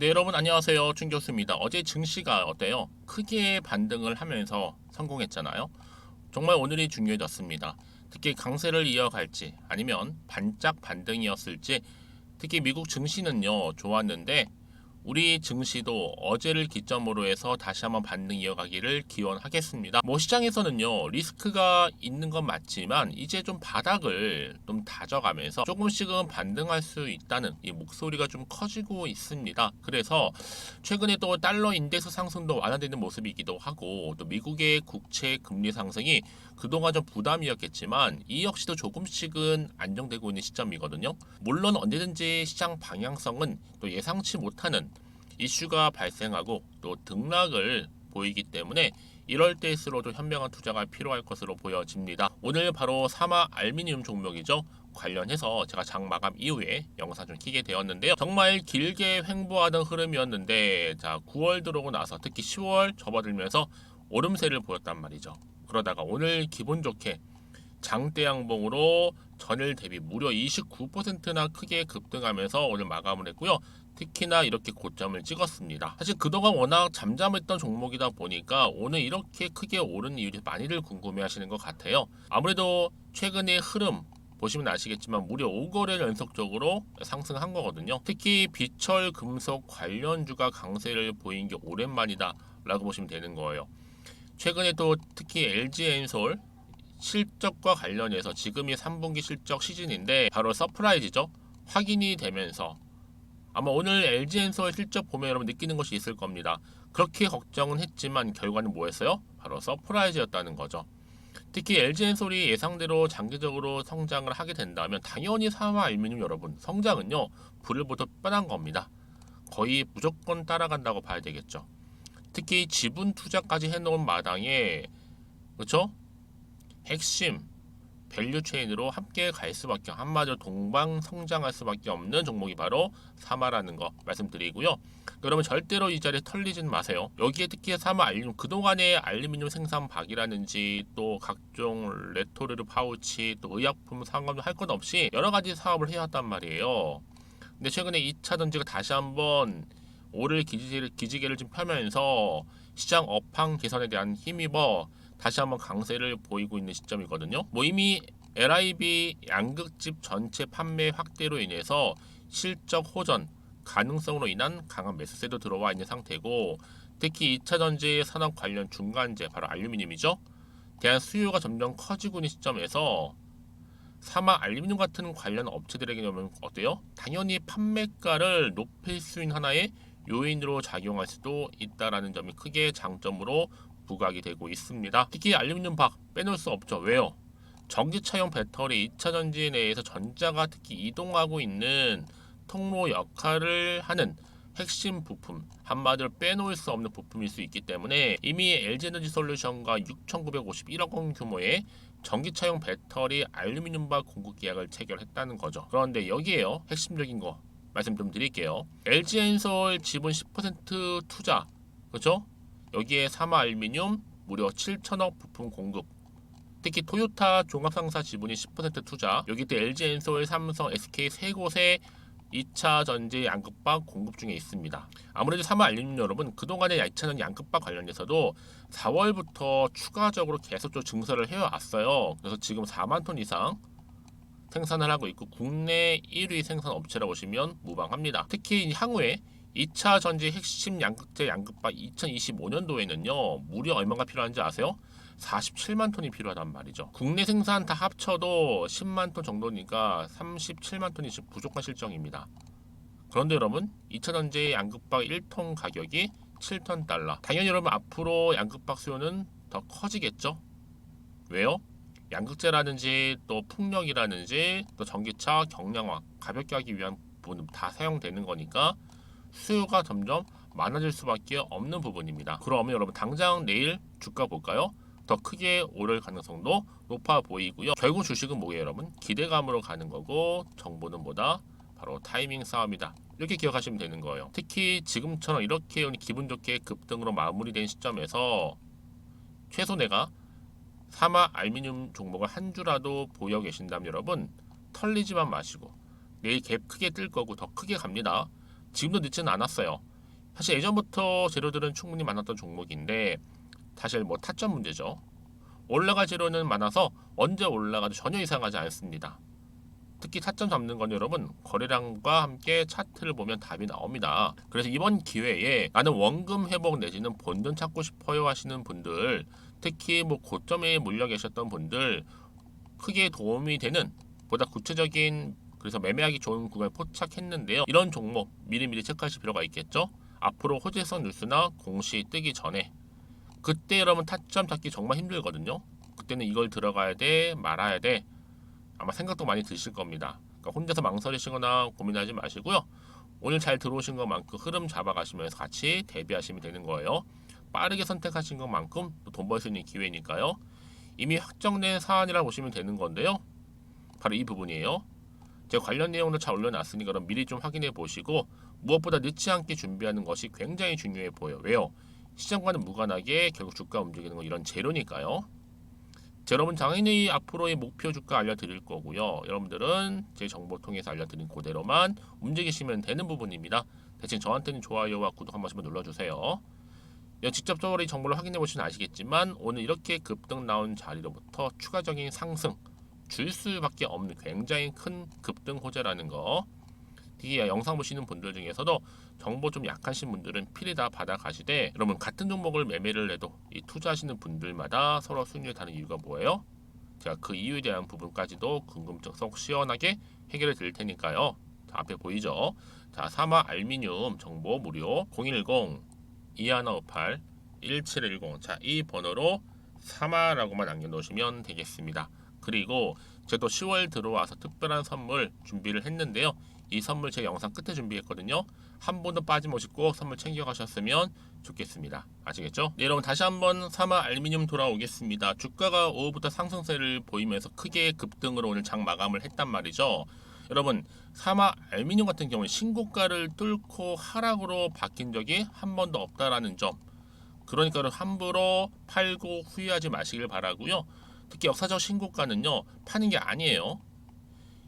네 여러분 안녕하세요 춘 교수입니다. 어제 증시가 어때요? 크게 반등을 하면서 성공했잖아요. 정말 오늘이 중요해졌습니다. 특히 강세를 이어갈지 아니면 반짝 반등이었을지 특히 미국 증시는요 좋았는데 우리 증시도 어제를 기점으로 해서 다시 한번 반등 이어가기를 기원하겠습니다. 뭐 시장에서는요 리스크가 있는 건 맞지만 이제 좀 바닥을 좀 다져가면서 조금씩은 반등할 수 있다는 이 목소리가 좀 커지고 있습니다. 그래서 최근에 또 달러 인덱스 상승도 완화되는 모습이기도 하고 또 미국의 국채 금리 상승이 그동안 좀 부담이었겠지만 이 역시도 조금씩은 안정되고 있는 시점이거든요. 물론 언제든지 시장 방향성은 또 예상치 못하는 이슈가 발생하고 또 등락을 보이기 때문에 이럴 때일수록도 현명한 투자가 필요할 것으로 보여집니다. 오늘 바로 사마 알미늄 종목이죠. 관련해서 제가 장 마감 이후에 영상 좀 키게 되었는데요. 정말 길게 횡보하던 흐름이었는데 자 9월 들어오고 나서 특히 10월 접어들면서 오름세를 보였단 말이죠. 그러다가 오늘 기분 좋게 장대 양봉으로 전일 대비 무려 29%나 크게 급등하면서 오늘 마감을 했고요. 특히나 이렇게 고점을 찍었습니다. 사실 그동안 워낙 잠잠했던 종목이다 보니까 오늘 이렇게 크게 오른 이유를 많이들 궁금해 하시는 것 같아요. 아무래도 최근의 흐름 보시면 아시겠지만 무려 5거래 연속적으로 상승한 거거든요. 특히 비철 금속 관련주가 강세를 보인 게 오랜만이다 라고 보시면 되는 거예요. 최근에 또 특히 LG엔솔 실적과 관련해서 지금이 3분기 실적 시즌인데 바로 서프라이즈죠. 확인이 되면서 아마 오늘 LG엔솔 실적 보면 여러분 느끼는 것이 있을 겁니다. 그렇게 걱정은 했지만 결과는 뭐였어요? 바로 서프라이즈였다는 거죠. 특히 LG엔솔이 예상대로 장기적으로 성장을 하게 된다면 당연히 사마 알미늄 여러분 성장은요 불을 보듯 뻔한 겁니다. 거의 무조건 따라간다고 봐야 되겠죠. 특히 지분 투자까지 해놓은 마당에 그렇죠? 핵심 밸류 체인으로 함께 갈 수밖에 한마디로 동방 성장할 수밖에 없는 종목이 바로 사마라는 거 말씀드리고요. 그러면 절대로 이 자리에 털리진 마세요. 여기에 특히 사마 알루미늄 그동안의 알루미늄 생산 박이라든지 또 각종 레토르르 파우치 또 의약품 상관도 할 것 없이 여러 가지 사업을 해왔단 말이에요. 근데 최근에 2차 전지가 다시 한번 오를 기지개를, 기지개를 좀 펴면서 시장 업황 개선에 대한 힘입어 다시 한번 강세를 보이고 있는 시점이거든요. 뭐 이미 LIB 양극집 전체 판매 확대로 인해서 실적 호전 가능성으로 인한 강한 매수세도 들어와 있는 상태고 특히 2차 전지 산업 관련 중간재 바로 알루미늄이죠. 대한 수요가 점점 커지고 있는 시점에서 사마 알루미늄 같은 관련 업체들에게는 어때요? 당연히 판매가를 높일 수 있는 하나의 요인으로 작용할 수도 있다라는 점이 크게 장점으로 부각이 되고 있습니다. 특히 알루미늄 박 빼놓을 수 없죠. 왜요? 전기차용 배터리 2차 전지 내에서 전자가 특히 이동하고 있는 통로 역할을 하는 핵심 부품 한마디로 빼놓을 수 없는 부품일 수 있기 때문에 이미 LG에너지 솔루션과 6,951억 원 규모의 전기차용 배터리 알루미늄 박 공급 계약을 체결했다는 거죠. 그런데 여기에요 핵심적인 거 말씀 좀 드릴게요. LG엔솔 지분 10% 투자 그렇죠? 여기에 사마 알루미늄 무려 7천억 부품 공급. 특히 토요타 종합상사 지분이 10% 투자. 여기 또 LG엔솔, 삼성, SK 세 곳에 2차 전지 양극박 공급 중에 있습니다. 아무래도 사마 알루미늄 여러분 그동안의 2차 전지 양극박 관련해서도 4월부터 추가적으로 계속적으로 증설을 해왔어요. 그래서 지금 4만 톤 이상 생산을 하고 있고 국내 1위 생산 업체라고 보시면 무방합니다. 특히 향후에 2차 전지 핵심 양극재 양극박 2025년도에는요 무려 얼마가 필요한지 아세요? 47만 톤이 필요하단 말이죠. 국내 생산 다 합쳐도 10만 톤 정도니까 37만 톤이 지금 부족한 실정입니다. 그런데 여러분 2차 전지 양극박 1톤 가격이 7톤 달러. 당연히 여러분 앞으로 양극박 수요는 더 커지겠죠. 왜요? 양극재라든지 또 풍력이라든지 또 전기차 경량화 가볍게 하기 위한 부분 다 사용되는 거니까 수요가 점점 많아질 수밖에 없는 부분입니다. 그러면 여러분 당장 내일 주가 볼까요? 더 크게 오를 가능성도 높아 보이고요. 결국 주식은 뭐예요, 여러분? 기대감으로 가는 거고 정보는 뭐다? 바로 타이밍 싸움이다. 이렇게 기억하시면 되는 거예요. 특히 지금처럼 이렇게 기분 좋게 급등으로 마무리된 시점에서 최소 내가 사마 알미늄 종목을 한 주라도 보여 계신다면 여러분 털리지만 마시고 내일 갭 크게 뜰 거고 더 크게 갑니다. 지금도 늦지는 않았어요. 사실 예전부터 재료들은 충분히 많았던 종목인데 사실 뭐 타점 문제죠. 올라갈 재료는 많아서 언제 올라가도 전혀 이상하지 않습니다. 특히 타점 잡는 건 여러분 거래량과 함께 차트를 보면 답이 나옵니다. 그래서 이번 기회에 나는 원금 회복 내지는 본전 찾고 싶어요 하시는 분들 특히 뭐 고점에 몰려 계셨던 분들 크게 도움이 되는 보다 구체적인 그래서 매매하기 좋은 구간을 포착했는데요. 이런 종목 미리미리 체크하실 필요가 있겠죠. 앞으로 호재성 뉴스나 공시 뜨기 전에 그때 여러분 타점 찾기 정말 힘들거든요. 그때는 이걸 들어가야 돼 말아야 돼 아마 생각도 많이 드실 겁니다. 그러니까 혼자서 망설이시거나 고민하지 마시고요. 오늘 잘 들어오신 것만큼 흐름 잡아가시면서 같이 대비하시면 되는 거예요. 빠르게 선택하신 것만큼 돈 벌 수 있는 기회니까요. 이미 확정된 사안이라 보시면 되는 건데요. 바로 이 부분이에요. 제가 관련 내용도 잘 올려놨으니까 그럼 미리 좀 확인해 보시고 무엇보다 늦지 않게 준비하는 것이 굉장히 중요해 보여요. 왜요? 시장과는 무관하게 결국 주가 움직이는 건 이런 재료니까요. 자, 여러분 당연히 앞으로의 목표 주가 알려드릴 거고요. 여러분들은 제 정보 통해서 알려드린 그대로만 움직이시면 되는 부분입니다. 대신 저한테는 좋아요와 구독 한 번씩만 눌러주세요. 여 직접적으로 이 정보를 확인해 보시면 아시겠지만 오늘 이렇게 급등 나온 자리로부터 추가적인 상승 줄 수밖에 없는 굉장히 큰 급등 호재라는 거. 특히 영상 보시는 분들 중에서도 정보 좀 약하신 분들은 필히 다 받아가시되 여러분 같은 종목을 매매를 해도 이 투자하시는 분들마다 서로 순위를 타는 이유가 뭐예요? 제가 그 이유에 대한 부분까지도 궁금증 속 시원하게 해결해 드릴 테니까요. 자, 앞에 보이죠? 자, 사마 알미늄 정보 무료 010 2158 1710 자, 이 번호로 사마라고만 남겨 놓으시면 되겠습니다. 그리고 저도 10월 들어와서 특별한 선물 준비를 했는데요. 이 선물 제 영상 끝에 준비했거든요. 한 번도 빠짐없이 꼭 선물 챙겨가셨으면 좋겠습니다. 아시겠죠? 네, 여러분 다시 한번 사마 알미늄 돌아오겠습니다. 주가가 오후부터 상승세를 보이면서 크게 급등으로 오늘 장 마감을 했단 말이죠. 여러분 사마 알미늄 같은 경우는 신고가를 뚫고 하락으로 바뀐 적이 한 번도 없다라는 점. 그러니까 함부로 팔고 후회하지 마시길 바라고요. 특히 역사적 신고가는요 파는 게 아니에요.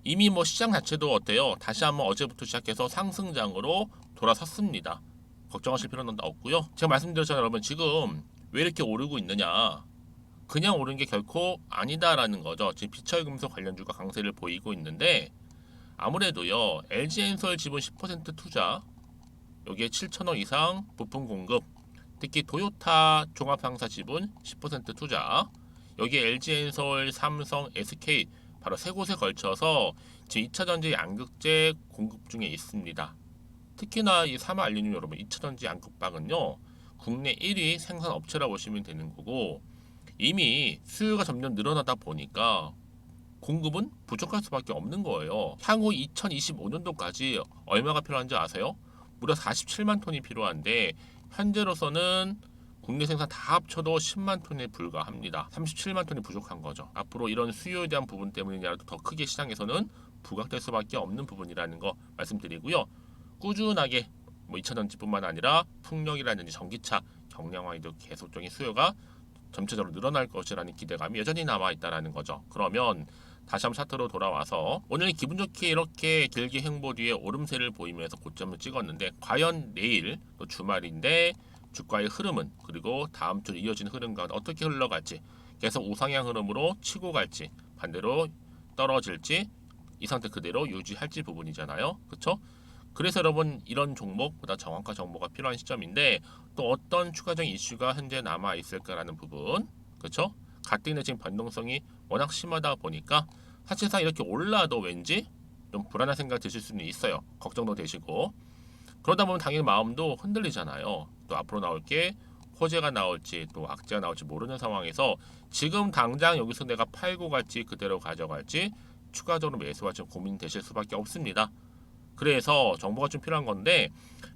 이미 뭐 시장 자체도 어때요? 다시 한번 어제부터 시작해서 상승장으로 돌아섰습니다. 걱정하실 필요는 없고요. 제가 말씀드렸잖아요, 여러분. 지금 왜 이렇게 오르고 있느냐? 그냥 오른 게 결코 아니다라는 거죠. 지금 비철금속 관련주가 강세를 보이고 있는데 아무래도요. LG엔솔 지분 10% 투자 여기에 7천억 이상 부품 공급 특히 도요타 종합상사 지분 10% 투자 여기에 LG엔솔, 삼성, SK 바로 세 곳에 걸쳐서 지금 2차 전지 양극재 공급 중에 있습니다. 특히나 이 사마 알리늄 여러분 2차 전지 양극박은요 국내 1위 생산 업체라 보시면 되는 거고 이미 수요가 점점 늘어나다 보니까 공급은 부족할 수밖에 없는 거예요. 향후 2025년도까지 얼마가 필요한지 아세요? 무려 47만 톤이 필요한데 현재로서는 국내 생산 다 합쳐도 10만 톤에 불과합니다. 37만 톤이 부족한 거죠. 앞으로 이런 수요에 대한 부분 때문이라도 더 크게 시장에서는 부각될 수밖에 없는 부분이라는 거 말씀드리고요. 꾸준하게 뭐 2차 전지뿐만 아니라 풍력이라든지 전기차, 경량화에도 계속적인 수요가 점차적으로 늘어날 것이라는 기대감이 여전히 남아 있다라는 거죠. 그러면 다시 한번 차트로 돌아와서 오늘 기분 좋게 이렇게 길게 행보 뒤에 오름세를 보이면서 고점을 찍었는데 과연 내일 또 주말인데 주가의 흐름은 그리고 다음 주 이어지는 흐름 가운데 어떻게 흘러갈지 계속 우상향 흐름으로 치고 갈지 반대로 떨어질지 이 상태 그대로 유지할지 부분이잖아요. 그렇죠? 그래서 여러분 이런 종목보다 정확한 정보가 필요한 시점인데 또 어떤 추가적인 이슈가 현재 남아 있을까라는 부분 그렇죠? 가뜩이나 지금 변동성이 워낙 심하다 보니까 사실상 이렇게 올라도 왠지 좀 불안한 생각 드실 수는 있어요. 걱정도 되시고 그러다 보면 당연히 마음도 흔들리잖아요. 또 앞으로 나올 게 호재가 나올지 또 악재가 나올지 모르는 상황에서 지금 당장 여기서 내가 팔고 갈지 그대로 가져갈지 추가적으로 매수가 좀 고민되실 수밖에 없습니다. 그래서 정보가 좀 필요한 건데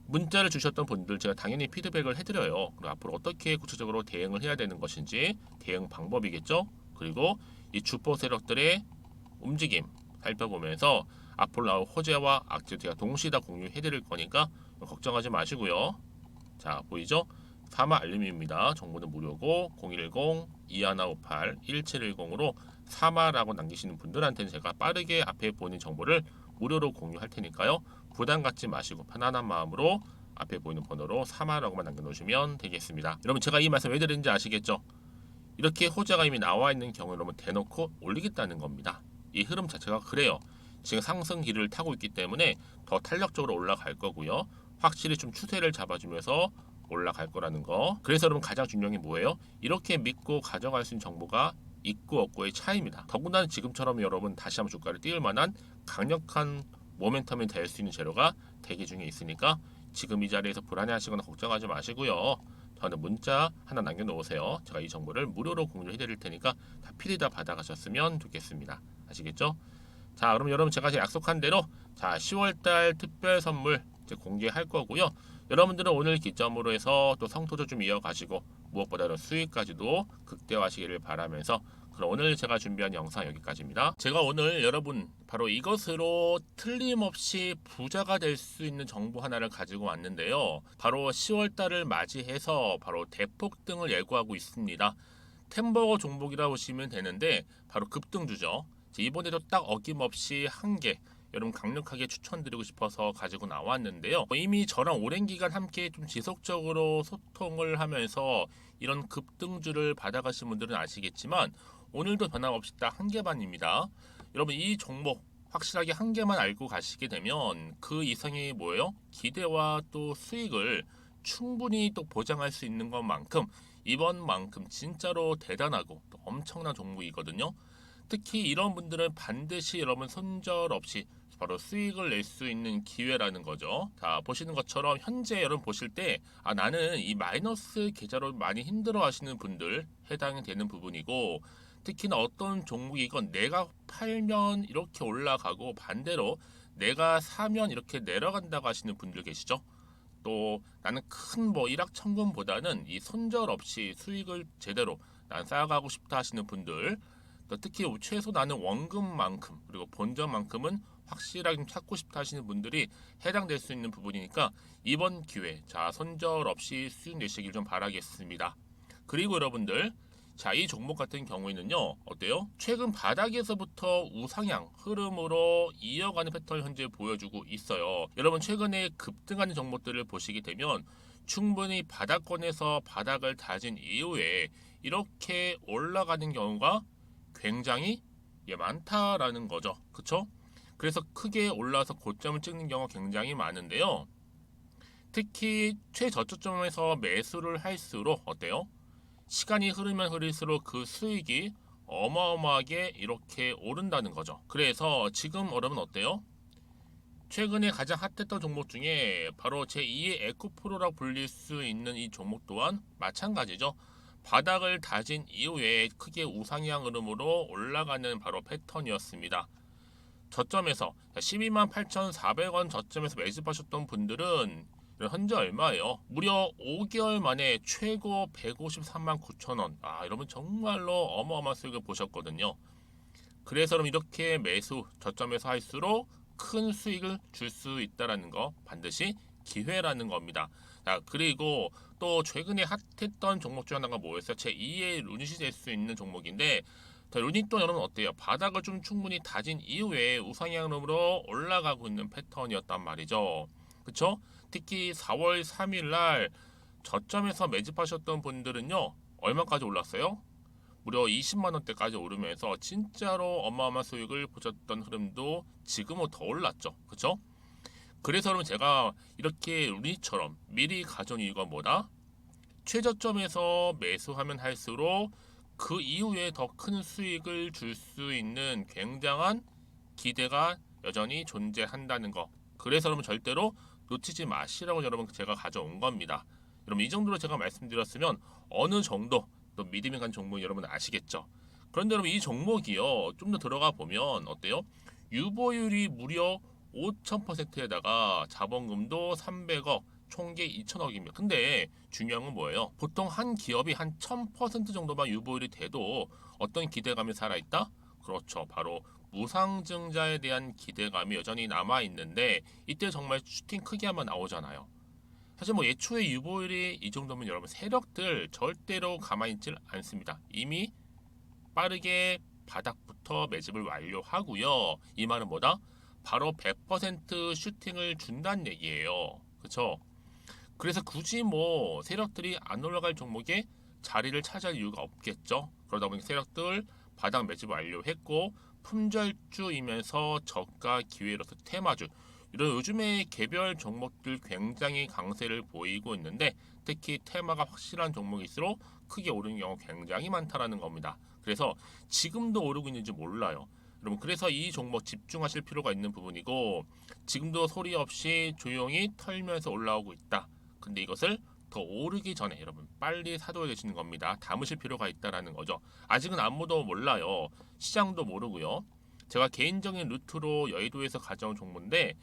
문자를 주셨던 분들 제가 당연히 피드백을 해드려요. 그리고 앞으로 어떻게 구체적으로 대응을 해야 되는 것인지 대응 방법이겠죠. 그리고 이 주포 세력들의 움직임 살펴보면서 앞으로 나올 호재와 악재 제가 동시에 다 공유해드릴 거니까 걱정하지 마시고요. 자 보이죠? 사마 알림입니다. 정보는 무료고 010-2158-1710으로 사마라고 남기시는 분들한테는 제가 빠르게 앞에 보는 정보를 무료로 공유할 테니까요. 부담 갖지 마시고 편안한 마음으로 앞에 보이는 번호로 3화라고만 남겨놓으시면 되겠습니다. 여러분 제가 이 말씀 왜 드리는지 아시겠죠? 이렇게 호재가 이미 나와 있는 경우 여러분 대놓고 올리겠다는 겁니다. 이 흐름 자체가 그래요. 지금 상승 기를 타고 있기 때문에 더 탄력적으로 올라갈 거고요. 확실히 좀 추세를 잡아주면서 올라갈 거라는 거. 그래서 여러분 가장 중요한 게 뭐예요? 이렇게 믿고 가져갈 수 있는 정보가 있고 없고의 차이입니다. 더군다나 지금처럼 여러분 다시 한번 주가를 띄울 만한 강력한 모멘텀이 될 수 있는 재료가 대기 중에 있으니까 지금 이 자리에서 불안해하시거나 걱정하지 마시고요. 저는 문자 하나 남겨놓으세요. 제가 이 정보를 무료로 공유해드릴 테니까 다 필히 다 받아가셨으면 좋겠습니다. 아시겠죠? 자, 그럼 여러분 제가 약속한 대로 자 10월달 특별 선물 이제 공개할 거고요. 여러분들은 오늘 기점으로 해서 또 성토도 좀 이어가시고 무엇보다도 수익까지도 극대화하시기를 바라면서 그럼 오늘 제가 준비한 영상 여기까지입니다. 제가 오늘 여러분 바로 이것으로 틀림없이 부자가 될 수 있는 정보 하나를 가지고 왔는데요. 바로 10월 달을 맞이해서 바로 대폭 등을 예고하고 있습니다. 템버거 종목이라 보시면 되는데 바로 급등주죠. 이번에도 딱 어김없이 한 개 여러분 강력하게 추천드리고 싶어서 가지고 나왔는데요. 이미 저랑 오랜 기간 함께 좀 지속적으로 소통을 하면서 이런 급등주를 받아가신 분들은 아시겠지만 오늘도 변함없이 딱 한 개만입니다. 여러분 이 종목 확실하게 한 개만 알고 가시게 되면 그 이상이 뭐예요? 기대와 또 수익을 충분히 또 보장할 수 있는 것만큼 이번만큼 진짜로 대단하고 또 엄청난 종목이거든요. 특히 이런 분들은 반드시 여러분 손절 없이 바로 수익을 낼 수 있는 기회라는 거죠. 자, 보시는 것처럼 현재 여러분 보실 때, 아, 나는 이 마이너스 계좌로 많이 힘들어 하시는 분들 해당이 되는 부분이고, 특히나 어떤 종목이건 내가 팔면 이렇게 올라가고 반대로 내가 사면 이렇게 내려간다고 하시는 분들 계시죠? 또 나는 큰 뭐 일확천금보다는 이 손절 없이 수익을 제대로 난 쌓아가고 싶다 하시는 분들 또 특히 최소 나는 원금만큼 그리고 본전만큼은 확실하게 좀 찾고 싶다 하시는 분들이 해당될 수 있는 부분이니까 이번 기회 자 손절 없이 수익 내시길 좀 바라겠습니다. 그리고 여러분들 자, 이 종목 같은 경우에는요, 어때요? 최근 바닥에서부터 우상향 흐름으로 이어가는 패턴 현재 보여주고 있어요. 여러분, 최근에 급등하는 종목들을 보시게 되면 충분히 바닥권에서 바닥을 다진 이후에 이렇게 올라가는 경우가 굉장히 예, 많다라는 거죠. 그쵸? 그래서 크게 올라서 고점을 찍는 경우가 굉장히 많은데요. 특히 최저점에서 매수를 할수록 어때요? 시간이 흐르면 흐를수록 그 수익이 어마어마하게 이렇게 오른다는 거죠. 그래서 지금 여러분 어때요? 최근에 가장 핫했던 종목 중에 바로 제2의 에코프로라고 불릴 수 있는 이 종목 또한 마찬가지죠. 바닥을 다진 이후에 크게 우상향 흐름으로 올라가는 바로 패턴이었습니다. 저점에서 12만 8,400원 저점에서 매집하셨던 분들은 현재 얼마예요? 무려 5개월 만에 최고 153만 9천 원. 아, 여러분 정말로 어마어마한 수익을 보셨거든요. 그래서 그럼 이렇게 매수 저점에서 할수록 큰 수익을 줄 수 있다라는 거 반드시 기회라는 겁니다. 자, 그리고 또 최근에 핫했던 종목 중 하나가 뭐였어요? 제 2의 루닛이 될 수 있는 종목인데 자, 루닛도 여러분 어때요? 바닥을 좀 충분히 다진 이후에 우상향으로 올라가고 있는 패턴이었단 말이죠. 그쵸? 특히 4월 3일 날 저점에서 매집하셨던 분들은요. 얼마까지 올랐어요? 무려 20만 원대까지 오르면서 진짜로 어마어마한 수익을 보셨던 흐름도 지금은 더 올랐죠. 그쵸? 그래서 그럼 제가 이렇게 루닛처럼 미리 가져온 이유가 뭐다? 최저점에서 매수하면 할수록 그 이후에 더 큰 수익을 줄 수 있는 굉장한 기대가 여전히 존재한다는 거. 그래서 여러분 절대로 놓치지 마시라고 여러분 제가 가져온 겁니다. 여러분 이 정도로 제가 말씀드렸으면 어느 정도 또 믿음이 간 종목 여러분 아시겠죠? 그런데 여러분 이 종목이요 좀 더 들어가 보면 어때요? 유보율이 무려 5,000%에다가 자본금도 300억, 총계 2천억입니다. 근데 중요한 건 뭐예요? 보통 한 기업이 한 1000% 정도만 유보율이 돼도 어떤 기대감이 살아있다? 그렇죠. 바로 무상증자에 대한 기대감이 여전히 남아 있는데 이때 정말 슈팅 크게 한번 나오잖아요. 사실 뭐 예초에 유보율이 이 정도면 여러분 세력들 절대로 가만히 있질 않습니다. 이미 빠르게 바닥부터 매집을 완료하고요. 이 말은 뭐다? 바로 100% 슈팅을 준다는 얘기예요. 그렇죠? 그래서 굳이 뭐 세력들이 안 올라갈 종목에 자리를 차지할 이유가 없겠죠. 그러다 보니 세력들 바닥 매집 완료했고 품절주이면서 저가 기회로서 테마주 이런 요즘에 개별 종목들 굉장히 강세를 보이고 있는데 특히 테마가 확실한 종목일수록 크게 오르는 경우 굉장히 많다라는 겁니다. 그래서 지금도 오르고 있는지 몰라요. 여러분 그래서 이 종목 집중하실 필요가 있는 부분이고 지금도 소리 없이 조용히 털면서 올라오고 있다. 근데 이것을 더 오르기 전에 여러분 빨리 사둬야 되시는 겁니다. 담으실 필요가 있다라는 거죠. 아직은 아무도 몰라요. 시장도 모르고요. 제가 개인적인 루트로 여의도에서 가져온 정보인데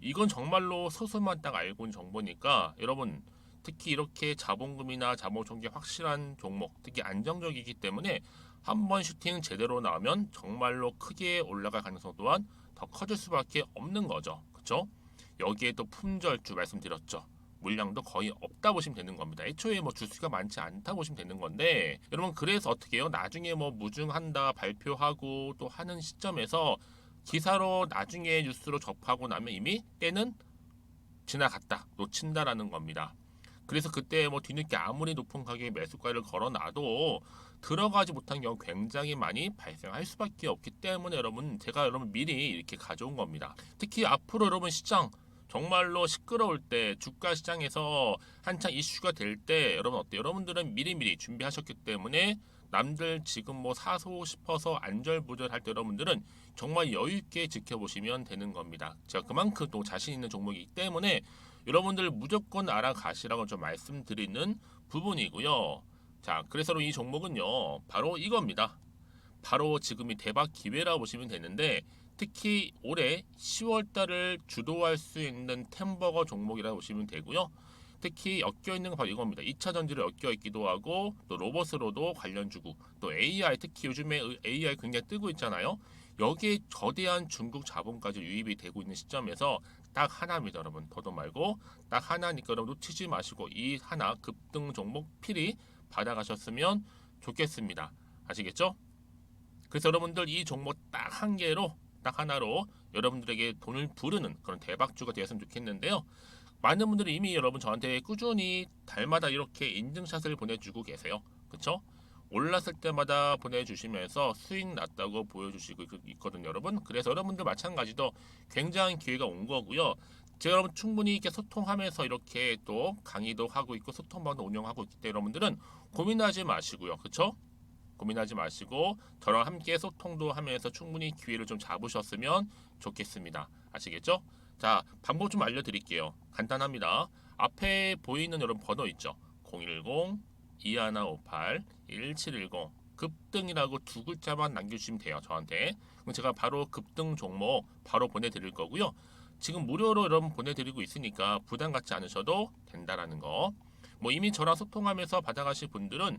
이건 정말로 소수만 딱 알고 있는 정보니까 여러분 특히 이렇게 자본금이나 자본 총계 확실한 종목 특히 안정적이기 때문에 한 번 슈팅 제대로 나오면 정말로 크게 올라갈 가능성 또한 더 커질 수밖에 없는 거죠. 그렇죠? 여기에 또 품절주 말씀드렸죠. 물량도 거의 없다 보시면 되는 겁니다. 애초에 뭐 주수가 많지 않다 보시면 되는 건데 여러분 그래서 어떻게 해요? 나중에 뭐 무증한다 발표하고 또 하는 시점에서 기사로 나중에 뉴스로 접하고 나면 이미 때는 지나갔다 놓친다라는 겁니다. 그래서 그때 뭐 뒤늦게 아무리 높은 가격에 매수가를 걸어놔도 들어가지 못한 경우 굉장히 많이 발생할 수밖에 없기 때문에 여러분 제가 여러분 미리 이렇게 가져온 겁니다. 특히 앞으로 여러분 시장 정말로 시끄러울 때 주가 시장에서 한창 이슈가 될 때 여러분 어때요? 여러분들은 미리미리 준비하셨기 때문에 남들 지금 뭐 사소 싶어서 안절부절 할 때 여러분들은 정말 여유 있게 지켜보시면 되는 겁니다. 제가 그만큼 또 자신 있는 종목이기 때문에 여러분들 무조건 알아가시라고 좀 말씀드리는 부분이고요. 자, 그래서 이 종목은요, 바로 이겁니다. 바로 지금이 대박 기회라 보시면 되는데 특히 올해 10월 달을 주도할 수 있는 템버거 종목이라 보시면 되고요. 특히 엮여 있는 건 바로 이겁니다. 2차 전지를 엮여 있기도 하고 또 로봇으로도 관련 주고 또 AI 특히 요즘에 AI 굉장히 뜨고 있잖아요. 여기에 거대한 중국 자본까지 유입이 되고 있는 시점에서 딱 하나입니다, 여러분. 더도 말고 딱 하나니까 여러분 놓치지 마시고 이 하나 급등 종목 필히 받아가셨으면 좋겠습니다. 아시겠죠? 그래서 여러분들 이 종목 딱 한 개로 딱 하나로 여러분들에게 돈을 부르는 그런 대박주가 되었으면 좋겠는데요. 많은 분들이 이미 여러분 저한테 꾸준히 달마다 이렇게 인증샷을 보내주고 계세요. 그쵸? 올랐을 때마다 보내주시면서 수익 났다고 보여주시고 있거든요, 여러분. 그래서 여러분들 마찬가지도 굉장히 기회가 온 거고요. 제가 여러분 충분히 이렇게 소통하면서 이렇게 또 강의도 하고 있고 소통방도 운영하고 있기 때문에 여러분들은 고민하지 마시고요. 그쵸? 고민하지 마시고 저랑 함께 소통도 하면서 충분히 기회를 좀 잡으셨으면 좋겠습니다. 아시겠죠? 자, 방법 좀 알려드릴게요. 간단합니다. 앞에 보이는 여러분 번호 있죠? 010 2158 1710 급등이라고 두 글자만 남겨주시면 돼요. 저한테. 그럼 제가 바로 급등 종목 바로 보내드릴 거고요. 지금 무료로 여러분 보내드리고 있으니까 부담 갖지 않으셔도 된다라는 거. 뭐 이미 저랑 소통하면서 받아가실 분들은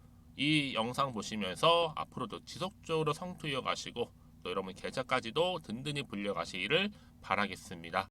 이 영상 보시면서 앞으로도 지속적으로 성투 이어 가시고 또 여러분 계좌까지도 든든히 불려 가시기를 바라겠습니다.